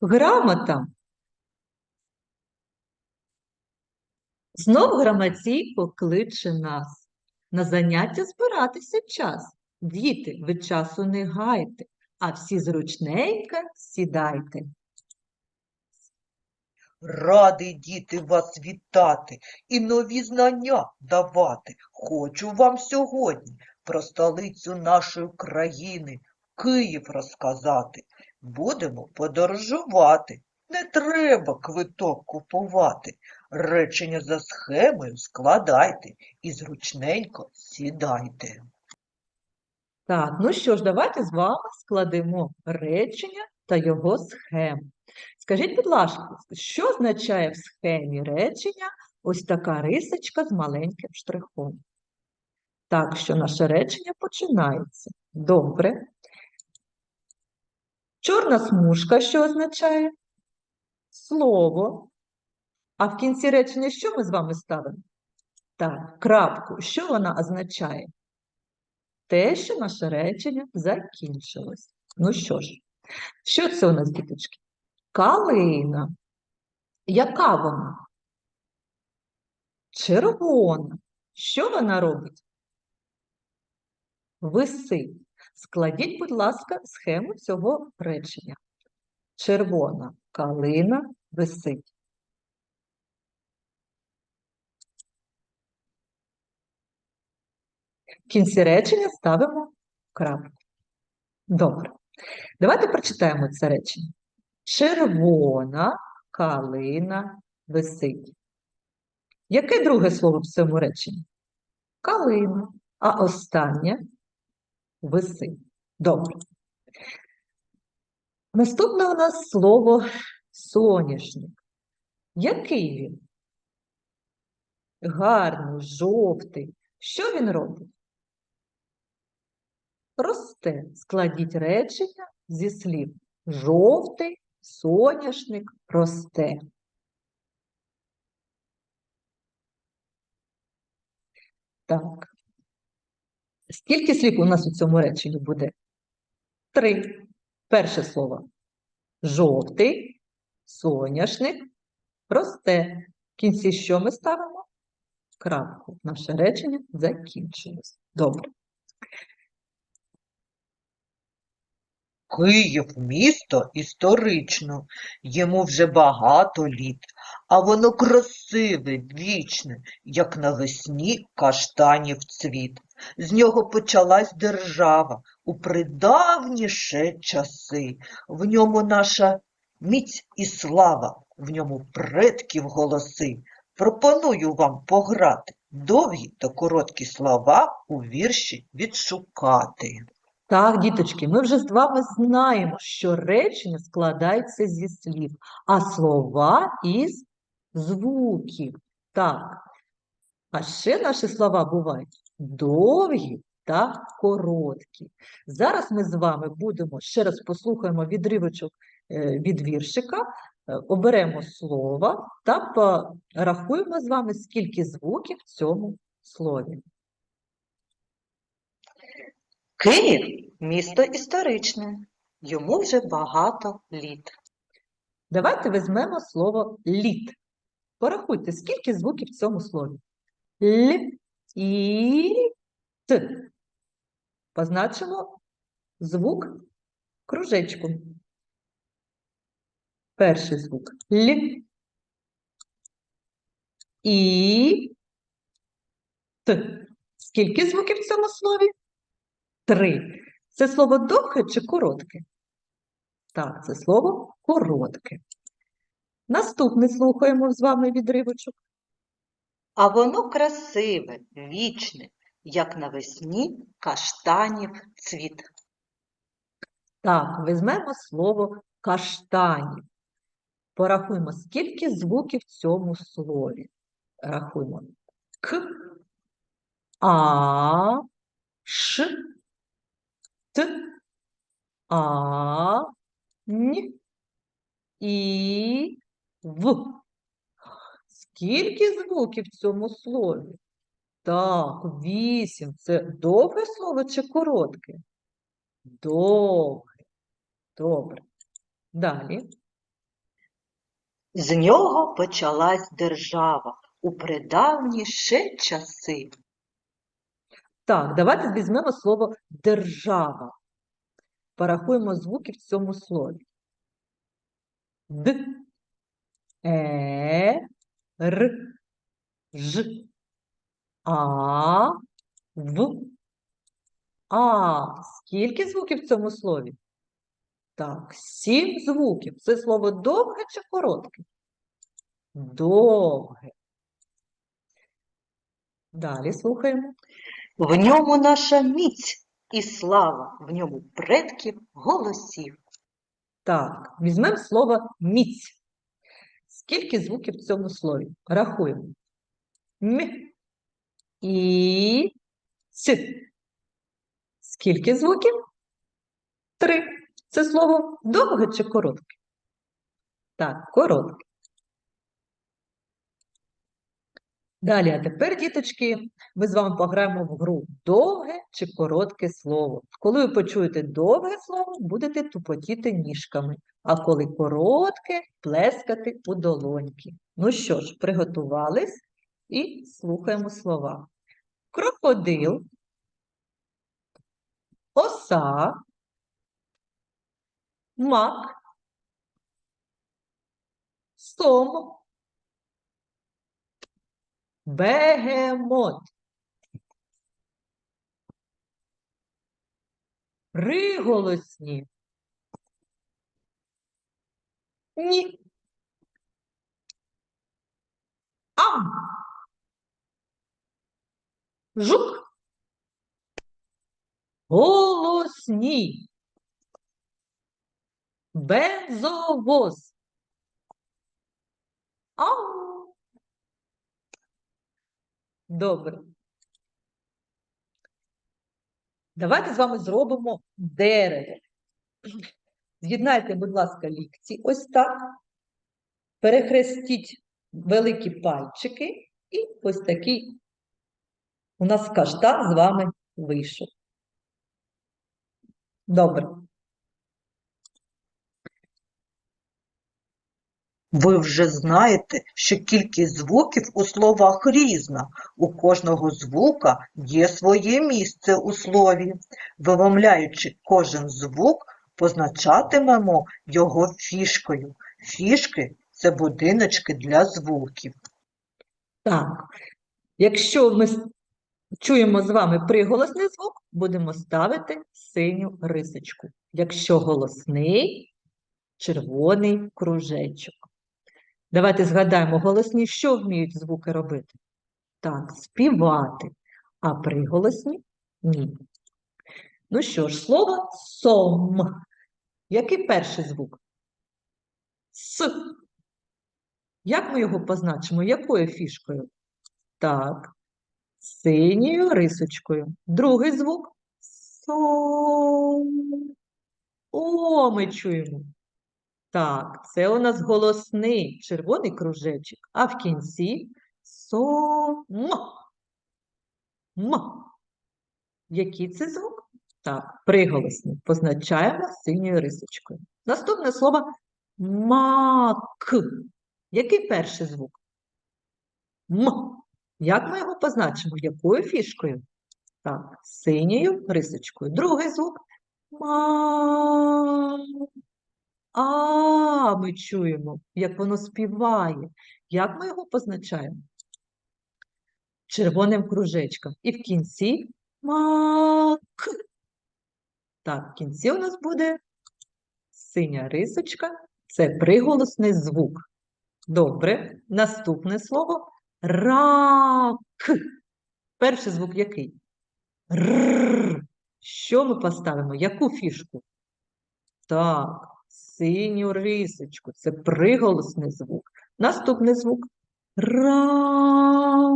Грамота. Знов граматійко кличе нас. На заняття збиратися час. Діти, ви часу не гайте, а всі зручненько сідайте. Радий, діти, вас вітати і нові знання давати. Хочу вам сьогодні про столицю нашої країни, Київ розказати. Будемо подорожувати. Не треба квиток купувати. Речення за схемою складайте і зручненько сідайте. Так, ну що ж, давайте з вами складемо речення та його схему. Скажіть, будь ласка, що означає в схемі речення ось така рисочка з маленьким штрихом? Так, що наше речення починається. Добре. Чорна смужка, що означає? Слово. А в кінці речення що ми з вами ставимо? Так, крапку. Що вона означає? Те, що наше речення закінчилось. Ну що ж, що це у нас, діточки? Калина. Яка вона? Червона. Що вона робить? Висить. Складіть, будь ласка, схему цього речення. Червона калина висить. В кінці речення ставимо крапку. Добре. Давайте прочитаємо це речення. Червона калина висить. Яке друге слово в цьому реченні? Калина. А останнє висить. Добре. Наступне у нас слово соняшник. Який він? Гарний, жовтий. Що він робить? Росте. Складіть речення зі слів. Жовтий соняшник росте. Так. Скільки слів у нас у цьому реченні буде? Три. Перше слово. Жовтий, соняшник, росте. В кінці що ми ставимо? Крапку. Наше речення закінчилось. Добре. Київ місто історично, йому вже багато літ, а воно красиве, вічне, як навесні каштанів цвіт. З нього почалась держава у придавніше часи. В ньому наша міць і слава, в ньому предків голоси. Пропоную вам пограти довгі та короткі слова у вірші відшукати. Так, діточки, ми вже з вами знаємо, що речення складається зі слів, а слова із звуків. Так. А ще наші слова бувають довгі та короткі. Зараз ми з вами будемо, ще раз послухаємо відривочок е, від віршика, е, оберемо слово та порахуємо з вами, скільки звуків в цьому слові. Київ місто історичне, йому вже багато літ. Давайте візьмемо слово літ. Порахуйте, скільки звуків в цьому слові. Л, і, т. Позначимо звук кружечком. Перший звук Л. І, т. Скільки звуків в цьому слові? Три. Це слово довге чи коротке? Так, це слово коротке. Наступне слухаємо з вами відривочок. А воно красиве, вічне, як навесні каштанів цвіт. Так, візьмемо слово каштанів. Порахуємо, скільки звуків в цьому слові. Рахуємо. К, А, Ш, Т, А, Н, І, В. Скільки звуків в цьому слові? Так, вісім. Це довге слово чи коротке? Довге. Добре. Далі. З нього почалась держава у придавні ще часи. Так, давайте візьмемо слово держава. Порахуємо звуки в цьому слові. Д, Е, Р, Ж, А, В, А. Скільки звуків в цьому слові? Так, сім звуків. Це слово довге чи коротке? Довге. Далі слухаємо. В ньому наша міць і слава, в ньому предків голосів. Так, візьмемо слово міць. Скільки звуків в цьому слові? Рахуємо. М і с. Скільки звуків? Три. Це слово довге чи коротке? Так, коротке. Далі, а тепер, діточки, ми з вами пограємо в гру довге чи коротке слово. Коли ви почуєте довге слово, будете тупотіти ніжками, а коли коротке, плескати у долоньки. Ну що ж, приготувались і слухаємо слова. Крокодил, оса, мак, сом, бегемот. Приголосні. Ні. Ам. Жук. Голосні. Бензовоз. Ау. Добре. Давайте з вами зробимо дерево. З'єднайте, будь ласка, лікці ось так. Перехрестіть великі пальчики і ось такий у нас каштан з вами вийшов. Добре. Ви вже знаєте, що кількість звуків у словах різна. У кожного звука є своє місце у слові. Вимовляючи кожен звук, позначатимемо його фішкою. Фішки – це будиночки для звуків. Так, якщо ми чуємо з вами приголосний звук, будемо ставити синю рисочку. Якщо голосний – червоний кружечок. Давайте згадаємо голосні, що вміють звуки робити? Так, співати, а приголосні – ні. Ну що ж, слово сом. Який перший звук? С. Як ми його позначимо? Якою фішкою? Так, синьою рисочкою. Другий звук сом. О, ми чуємо. Так, це у нас голосний червоний кружечок, а в кінці сом. М. Який це звук? Так, приголосний. Позначаємо синьою рисочкою. Наступне слово мак. Який перший звук? М. Як ми його позначимо? Якою фішкою? Так, синьою рисочкою. Другий звук ма. А, ми чуємо, як воно співає. Як ми його позначаємо? Червоним кружечком. І в кінці мак. Так, в кінці у нас буде синя рисочка. Це приголосний звук. Добре. Наступне слово рак. Перший звук який? Р. Що ми поставимо? Яку фішку? Так, синю рисочку. Це приголосний звук. Наступний звук ра.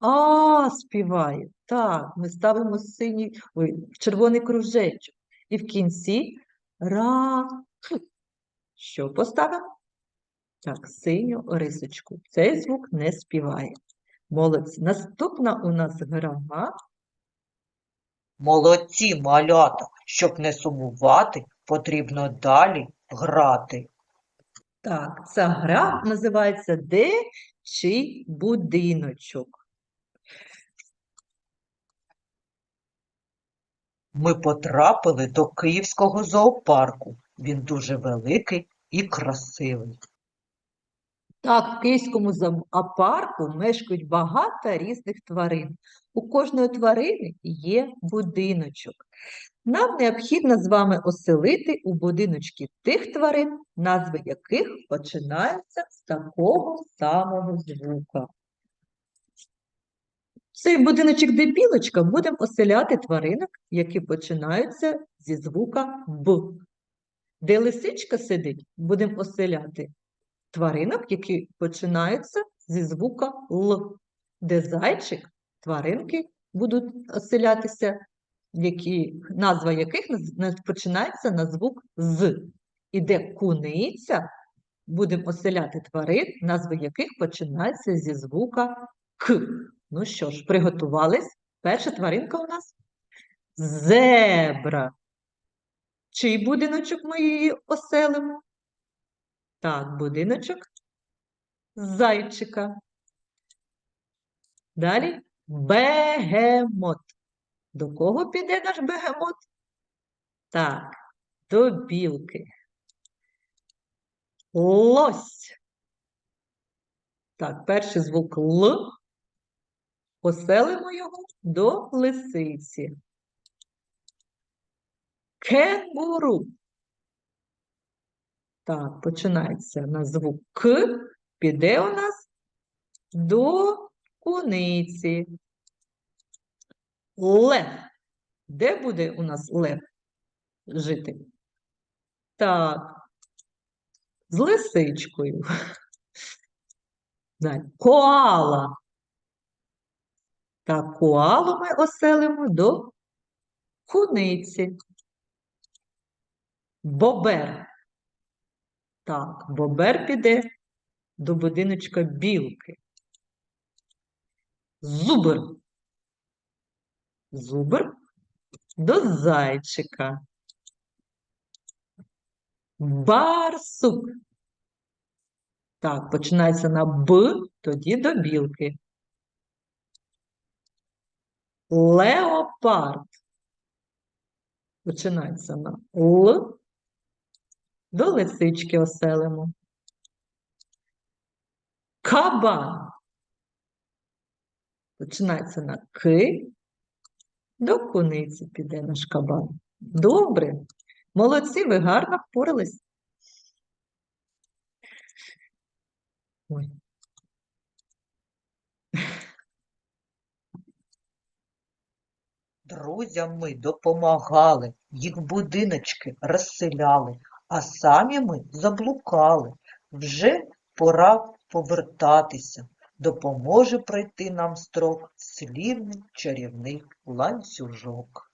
А, співає. Так, ми ставимо синій, ой, червоний кружечок. І в кінці ра. Що поставимо? Так, синю рисочку. Цей звук не співає. Молодці. Наступна у нас грама. Молодці, малята! Щоб не сумувати, Потрібно далі грати. Так, ця гра називається Де чий будиночок. Ми потрапили до Київського зоопарку. Він дуже великий і красивий. Так, в Київському зоопарку мешкають багато різних тварин. У кожної тварини є будиночок. Нам необхідно з вами оселити у будиночки тих тварин, назви яких починаються з такого самого звука. Цей будиночок, де білочка, будемо оселяти тваринок, які починаються зі звука Б. Де лисичка сидить, будемо оселяти тваринок, які починаються зі звука Л. Де зайчик, тваринки будуть оселятися, які, назва яких починається на звук З. І де куниця, будемо оселяти тварин, назви яких починаються зі звука К. Ну що ж, приготувались? Перша тваринка у нас зебра. Чий будиночок ми її оселимо? Так, будиночок зайчика. Далі бегемот. До кого піде наш бегемот? Так, до білки. Лось. Так, перший звук Л. Оселимо його до лисиці. Кенгуру. Так, починається на звук К, піде у нас до куниці. Лев. Де буде у нас лев жити? Так, з лисичкою. Далі. Коала. Так, коалу ми оселимо до куниці. Бобер. Так, бобер піде до будиночка білки. Зубр. Зубр до зайчика. Барсук. Так, починається на Б, тоді до білки. Леопард. Починається на Л, до лисички оселимо. Кабан. Починається на К, до куниці піде наш кабан. Добре. Молодці, ви гарно впорались. Ой. Друзям ми допомагали, їх будиночки розселяли, а самі ми заблукали. Вже пора повертатися. Допоможе пройти нам строк слівний чарівний ланцюжок.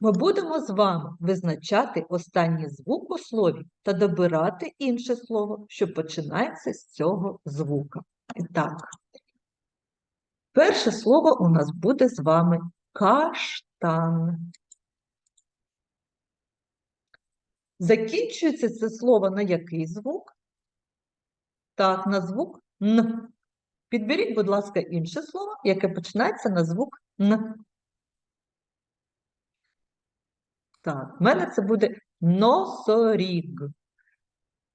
Ми будемо з вами визначати останній звук у слові та добирати інше слово, що починається з цього звука. І так, перше слово у нас буде з вами каштан. Закінчується це слово на який звук? Так, на звук Н. Підберіть, будь ласка, інше слово, яке починається на звук Н. Так, в мене це буде носоріг.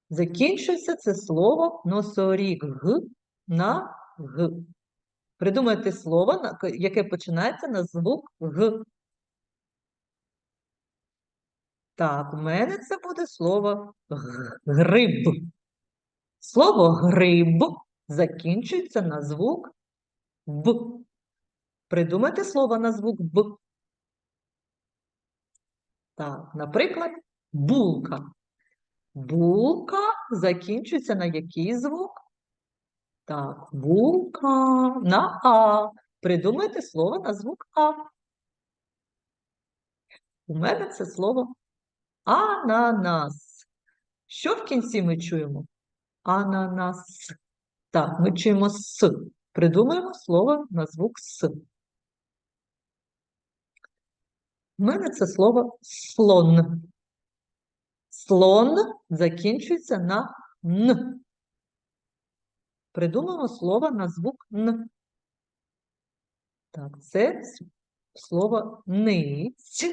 Закінчується це слово носоріг г на г. Придумайте слово, яке починається на звук г. Так, у мене це буде слово гриб. Слово гриб закінчується на звук б. Придумайте слово на звук б. Так, наприклад, булка. Булка закінчується на який звук? Так, булка на А. Придумайте слово на звук А. У мене це слово ананас. Що в кінці ми чуємо? Ананас. Так, ми чуємо С. Придумаємо слово на звук С. У мене це слово слон. Слон закінчується на н. Придумаємо слово на звук н. Так, це слово ниць.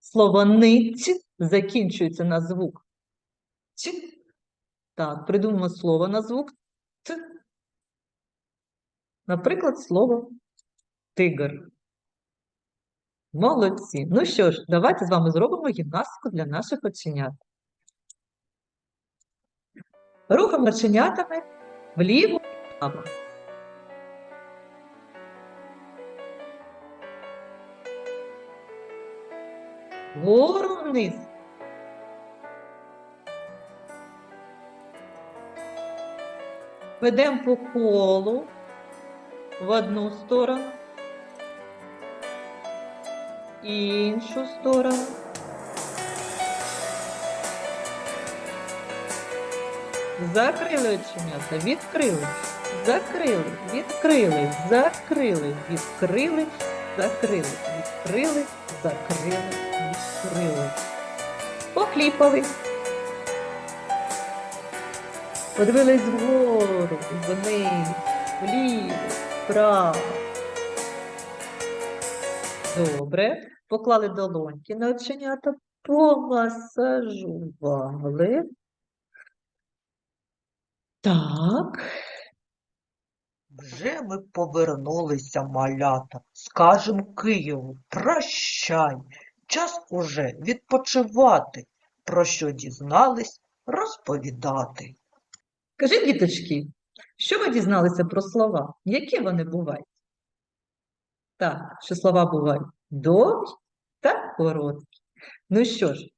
Слово ниць закінчується на звук ць. Так, придумаємо слово на звук т. Наприклад, слово тигр. Молодці. Ну що ж, давайте з вами зробимо гімнастику для наших оченят. Рухаємо оченятами вліво і вправо. Вгору вниз. Ведемо по колу в одну сторону, іншу сторону. Закрили оченята, відкрили, закрили, відкрили, закрили, відкрили, закрили, відкрили, закрили, відкрили. Покліпали. Подивились вгору, вниз, вліво, вправо. Добре. Поклали долоньки на оченята, помасажували. Так. Вже ми повернулися, малята. Скажем Києву, прощай. Час уже відпочивати. Про що дізнались, розповідати. Скажіть, діточки, що ви дізналися про слова? Які вони бувають? Так, що слова бувають довгі та короткі. Ну що ж,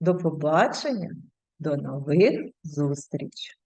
до побачення, до нових зустріч!